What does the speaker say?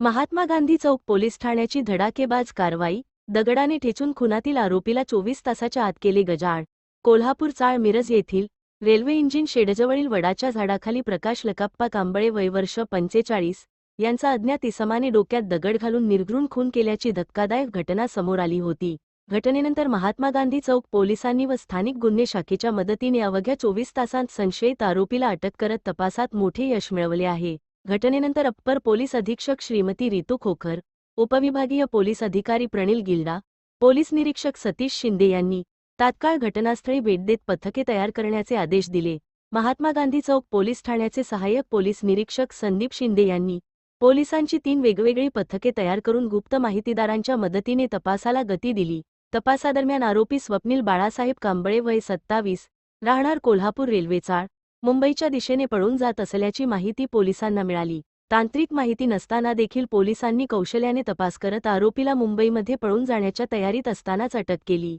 महात्मा गांधी चौक police ठाण्याची धडाकेबाज कारवाई दगडाने ठेचून खुनातील आरोपीला चोवीस तासाच्या आत केले गजाआड. कोल्हापूर चाळ मिरज येथील रेल्वे इंजिन शेडजवळील वडाच्या झाडाखाली प्रकाश लकाप्पा कांबळे वयवर्ष पंचेचाळीस यांचा अज्ञात इसमाने डोक्यात दगड घालून निर्घृण खून केल्याची धक्कादायक घटना समोर आली होती. घटनेनंतर महात्मा गांधी चौक पोलिसांनी व स्थानिक गुन्हे शाखेच्या मदतीने अवघ्या चोवीस तासांत संशयित आरोपीला अटक करत तपासात मोठे यश मिळवले आहे. घटनेनंतर अप्पर पोलीस अधीक्षक श्रीमती रितू खोखर उपविभागीय पोलीस अधिकारी प्रणिल गिल्डा पोलीस निरीक्षक सतीश शिंदे यांनी तात्काळ घटनास्थळी भेट देत पथके तयार करण्याचे आदेश दिले. महात्मा गांधी चौक पोलीस ठाण्याचे सहाय्यक पोलीस निरीक्षक संदीप शिंदे यांनी पोलिसांची तीन वेगवेगळी पथके तयार करून गुप्त माहितीदारांच्या मदतीने तपासाला गती दिली. तपासादरम्यान आरोपी स्वप्नील बाळासाहेब कांबळे वय सत्तावीस राहणार कोल्हापूर रेल्वे चाळ मुंबईच्या दिशेने पळून जात असल्याची माहिती पोलिसांना मिळाली. तांत्रिक माहिती नसताना देखील पोलिसांनी कौशल्याने तपास करत आरोपीला मुंबईमध्ये पळून जाण्याच्या तयारीत असतानाच अटक केली.